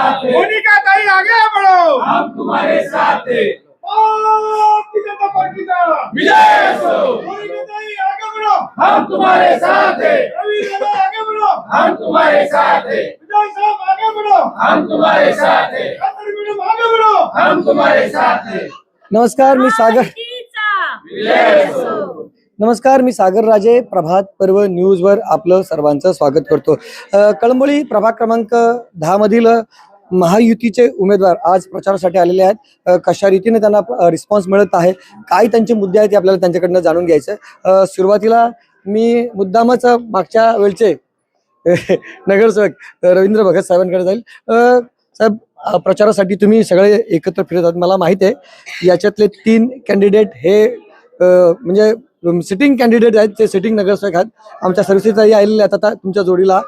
मोनिका ताई आगे बढ़ो हम तुम्हारे साथ। हैं भारतीय जनता पार्टी का विजय असो मोनिका ताई आगे बढ़ो। हम तुम्हारे साथ। हैं रवि दादा आगे बढ़ो। हम तुम्हारे साथ। हैं विजय साहब आगे बढ़ो। हम तुम्हारे साथ। हैं मैडम आगे बढ़ो। हम तुम्हारे साथ। हैं नमस्कार मी सागर नमस्कार मी सागर राजे प्रभात पर्व न्यूजवर आपलं सर्वांचं स्वागत करतो. अ, कळंबोली प्रभाग क्रमांक दहा मधील महायुतीचे उमेदवार आज प्रचारासाठी आलेले आहेत. कशा रीतीने त्यांना रिस्पॉन्स मिळत आहे? काय त्यांचे मुद्दे आहेत ते आपल्याला त्यांच्याकडनं जाणून घ्यायचं सुरुवातीला मी मुद्दामच मागच्या वेळचे नगरसेवक रवींद्र भगत साहेबांकडे जाईल. साहेब प्रचारासाठी तुम्ही सगळे एकत्र फिरत आहात. मला माहिती आहे याच्यातले तीन कॅन्डिडेट हे म्हणजे सिटिंग कॅन्डिडेट आहेत ते सिटिंग नगरसेवक आहेत. आमच्या सर्व्हिसेसही आलेले आहेत आता तुमच्या जोडीला.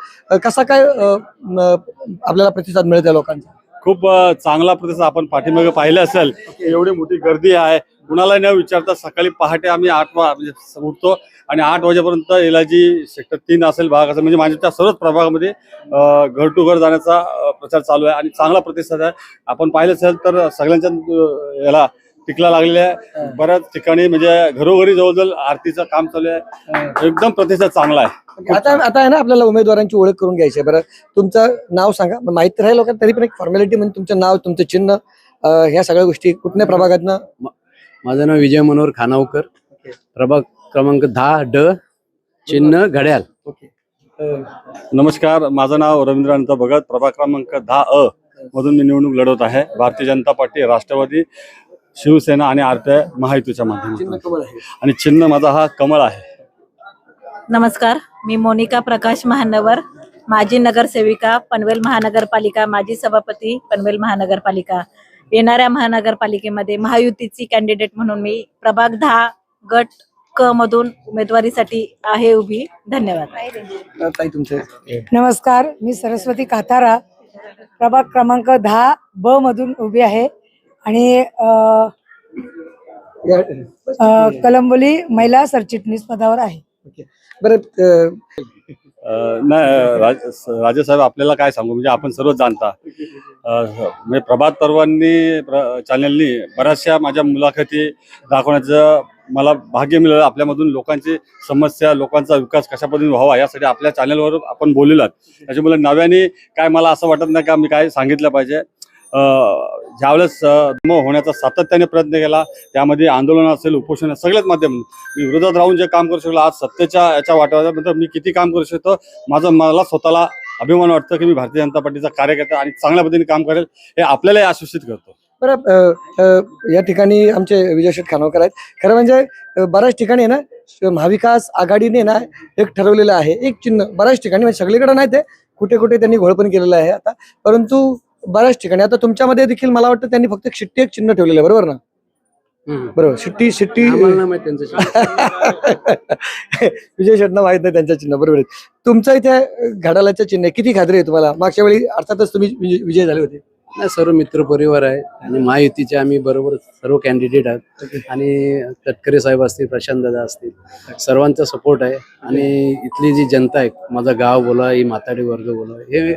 कसा काय आपल्याला प्रतिसाद मिळत आहे लोकांचा? खूप चांगला प्रतिसाद आपण पाठीमागे पाहिलं असेल. एवढी मोठी गर्दी आहे. कुणाला न विचारता सकाळी पहाटे आम्ही आठ वा म्हणजे उठतो आणि आठ वाजेपर्यंत एलाजी सेक्टर तीन असेल भाग असेल म्हणजे माझ्या सर्वच प्रभागामध्ये घर टू घर जाण्याचा प्रचार चालू आहे आणि चांगला प्रतिसाद आहे. आपण पाहिलं असेल तर सगळ्यांच्या याला टिकला लागलेल्या आहे. बऱ्याच ठिकाणी म्हणजे घरोघरी जवळजवळ आरतीचं काम चालू आहे. एकदम प्रतिसाद चांगला आहे. आता आता आहे ना आपल्याला उमेदवारांची ओळख करून घ्यायची आहे. बरं तुमचं नाव सांगा. माहिती राहील लोकांना तरी पण एक फॉर्मॅलिटी म्हणजे तुमचं नाव तुमचं चिन्ह ह्या सगळ्या गोष्टी कुठल्या प्रभागातनं? माझं नाव विजय मनोहर खानावकर. प्रभाग क्रमांक दहा ड चिन्ह घड्याल नमस्कार माझं नाव रवींद्र भगत. प्रभाग क्रमांक दहा अ मधून मी निवडणूक लढवत आहे. भारतीय जनता पार्टी राष्ट्रवादी. शिवसेना आणि आरपीआय महायुतीच्या माध्यमातून. आणि चिन्ह माझा हा कमळ आहे. नमस्कार मी मोनिका प्रकाश महानवर माजी नगरसेविका पनवेल महानगरपालिका माजी सभापती पनवेल महानगरपालिका. येणाऱ्या महानगरपालिकेमध्ये महायुतीची कॅन्डिडेट म्हणून मी प्रभाग दहा गट क मधून उमेदवारीसाठी आहे उभी. धन्यवाद. नमस्कार मी सरस्वती काथारा प्रभाग क्रमांक दहा ब मधून उभी आहे. आणि कलंबोली महिला सरचिटणीस पदावर आहे. बरं नाही राज राजेसाहेब आपल्याला काय सांगू? म्हणजे आपण सर्वच जाणता. म्हणजे प्रभात पर्वांनी प्र चॅनलनी बऱ्याचशा माझ्या मुलाखती दाखवण्याचं मला भाग्य मिळालं. आपल्यामधून लोकांची समस्या लोकांचा विकास कशा पद्धतीने व्हावा यासाठी आपल्या चॅनलवर आपण बोललेलो आहोत. त्याच्यामुळे नव्याने काय मला असं वाटत नाही का मी काय सांगितलं पाहिजे. ज्यावेळेस मग होण्याचा सातत्याने प्रयत्न केला त्यामध्ये आंदोलन असेल उपोषण असेल, सगळ्याच माध्यम. मी विरोधात राहून जे काम करू शकलो आज सत्तेच्या याच्या वाटावर मी किती काम करू शकतो माझं मला स्वतःला अभिमान वाटतं की मी भारतीय जनता पार्टीचा कार्यकर्ता आणि चांगल्या पद्धतीने काम करेल हे आपल्यालाही आश्वासित करतो. बरं या ठिकाणी आमचे विजय शेठ खानोकर आहेत. खरं म्हणजे बऱ्याच ठिकाणी आहे ना महाविकास आघाडीने ना एक ठरवलेलं आहे एक चिन्ह. बऱ्याच ठिकाणी म्हणजे सगळीकडे नाही ते कुठे कुठे त्यांनी घोळपण केलेलं आहे आता. परंतु बऱ्याच ठिकाणी. आता तुमच्यामध्ये देखील मला वाटतं त्यांनी फक्त शिट्टी एक चिन्ह ठेवलेलं आहे बरोबर ना? बरोबर. शिट्टी शिट्टी. विजय शेटना माहीत नाही त्यांचं चिन्ह बरोबर आहे. तुमचं इथे घड्याळाचं चिन्ह आहे. किती खात्री आहे तुम्हाला? मागच्या वेळी अर्थातच तुम्ही विजय- विजय झाले होते. नाही सर्व मित्र परिवार आहे आणि महायुतीचे आम्ही बरोबर सर्व कॅन्डिडेट आहोत. आणि तटकरे साहेब असतील प्रशांत दादा असतील सर्वांचा सपोर्ट आहे. आणि इथली जी जनता आहे माझं गाव बोला ही माताडी वर्ग बोला हे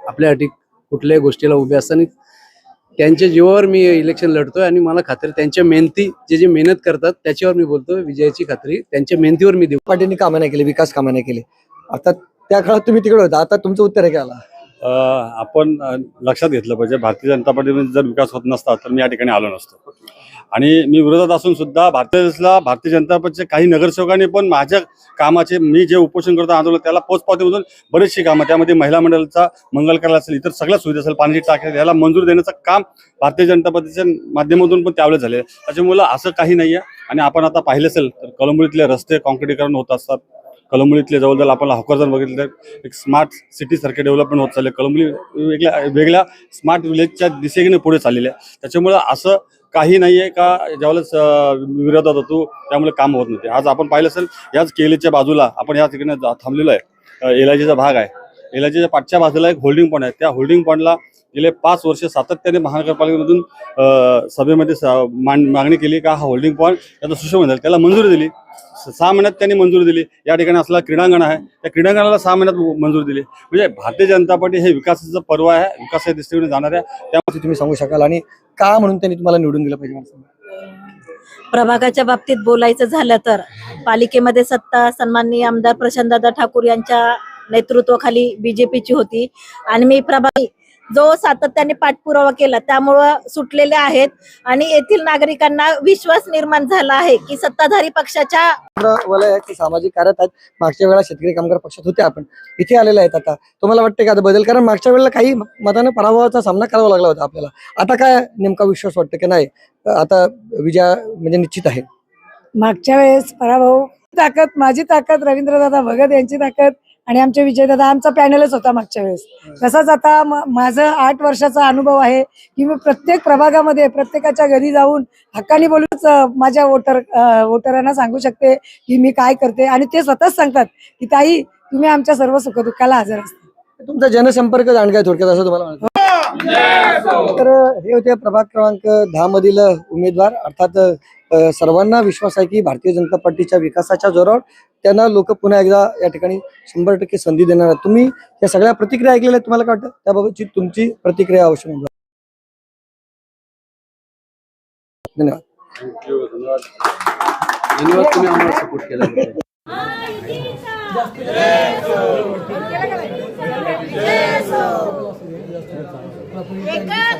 आपल्यासाठी कुठल्याही गोष्टीला उभे असताना त्यांच्या जीवावर मी इलेक्शन लढतोय आणि मला खात्री त्यांच्या मेहनती जे जे मेहनत करतात त्याच्यावर मी बोलतो विजयाची खात्री त्यांच्या मेहनतीवर मी देऊ. पाटीलनी कामं नाही केली विकास कामं नाही केली. आता त्या काळात तुम्ही तिकडे होता आता तुमचं उत्तर आहे का आला आपण लक्षात घेतलं पाहिजे भारतीय जनता पार्टीमध्ये जर विकास होत नसता तर मी या ठिकाणी आलो नसतो. आणि मी विरोधात असून सुद्धा भारतीय भारतीय जनता पार्टीचे काही नगरसेवकांनी पण माझ्या कामाचे मी जे उपोषण करतो आंदोलन त्याला पोचपावतीमधून बरेचशी कामं त्यामध्ये महिला मंडळाचा मंगल करायला असेल इतर सगळ्या सुविधा असेल पाण्याची टाकी याला मंजूर देण्याचं काम भारतीय जनता पार्टीच्या माध्यमातून पण त्यावेळेस झाले त्याच्यामुळं असं काही नाही आहे आणि आपण आता पाहिलं असेल तर कलंबुलीतले रस्ते काँक्रिटीकरण होत असतात. कलंबुलीतले जवळजवळ आपण हॉकरजन बघितलं तर एक स्मार्ट सिटी सारखे डेव्हलपमेंट होत चालले कलंबुली वेगळ्या वेगळ्या स्मार्ट विलेजच्या दिशेने पुढे चाललेले आहे. त्याच्यामुळं असं काही नाही आहे का ज्यावेळेस विरोधात होतो त्यामुळे काम होत नव्हते. आज आपण पाहिलं असेल याच केलीच्या बाजूला आपण या ठिकाणी थांबलेलो आहे. एल भाग आहे. एल पाठच्या बाजूला एक होल्डिंग पॉईंट आहे. त्या होल्डिंग पॉईंटला गेले पाच वर्ष सातत्याने महानगरपालिकेमधून सभेमध्ये स- मागणी केली का हा होल्डिंग पॉईंट त्याचा सुशोभन झालं. त्याला मंजुरी दिली. सहा महिन्यात त्यांनी मंजुरी दिली. या ठिकाणी असला क्रीडांगण आहे. त्या क्रीडांगणाला सहा महिन्यात मंजुरी दिली. म्हणजे भारतीय जनता पार्टी हे विकासाचं पर्व आहे. विकासाच्या दृष्टीने जाणार आहे. त्यामध्ये तुम्ही सांगू शकाल. आणि का म्हणून त्यांनी तुम्हाला निवडून दिलं पाहिजे? प्रभागाच्या बाबतीत बोलायचं झालं तर पालिकेमध्ये सत्ता सन्माननीय आमदार प्रशांतदादा ठाकूर यांच्या नेतृत्वाखाली बीजेपीची होती. आणि मी प्रभाग जो सातत्याने पाठपुरावा केला त्यामुळं सुटलेले आहेत. आणि येथील नागरिकांना विश्वास निर्माण झाला आहे की सत्ताधारी पक्षाच्या सामाजिक कार्यात आहेत मागच्या वेळेला शेतकरी कामगार पक्षात होते आपण. इथे आलेले आहेत आता. तुम्हाला वाटते का आता बदल? कारण मागच्या वेळेला काही मताने पराभवाचा सामना करावा लागला होता आपल्याला. आता काय नेमका विश्वास वाटतं की नाही? आता विजय म्हणजे निश्चित आहे. मागच्या वेळेस पराभव. ताकद माझी ताकद रवींद्रदादा भगत यांची ताकद. आणि आमचे विजयदादा आमचा पॅनलच होता मागच्या वेळेस. तसाच आता माझं आठ वर्षाचा अनुभव आहे की मी प्रत्येक प्रभागामध्ये प्रत्येकाच्या घरी जाऊन हक्काने बोलूनच माझ्या वोटर वोटरांना सांगू शकते की मी काय करते. आणि ते स्वतःच सांगतात की ताई तुम्ही आमच्या सर्व सुखदुःखाला हजर असता. तुमचा जनसंपर्क जाणं काय थोडक्यात असं तुम्हाला तर हे होते प्रभाग क्रमांक दहा मधील उमेदवार अर्थात सर्वांना विश्वास आहे की भारतीय जनता पार्टीच्या विकासाच्या जोरावर त्यांना लोक पुन्हा एकदा या ठिकाणी शंभर टक्के संधी देणार आहेत तुम्ही या सगळ्या प्रतिक्रिया ऐकलेल्या तुम्हाला काय वाटतं त्याबाबतची तुमची प्रतिक्रिया अवश्य धन्यवाद धन्यवाद तुम्ही आम्हाला सपोर्ट केला भारतीय